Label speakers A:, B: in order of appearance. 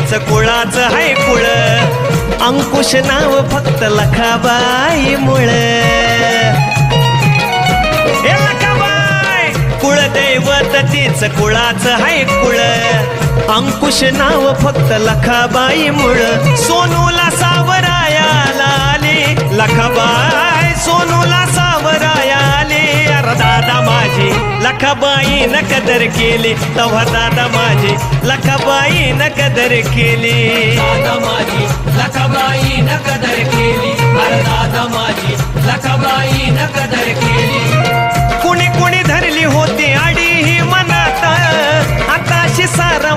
A: तीच कुळाच हाय कुळ अंकुश नाव फक्त लखाबाई मुळ. कुळदैवत तीच कुळाचं हाय कुळ अंकुश नाव फक्त लखाबाई मुळ. सोनूला माझी लखाबाई न कदर केली तव्हा दादा माझी लखाबाई न कदर केली
B: कुणी कुणी धरली होती आडी
A: ही मनात आताशी सारा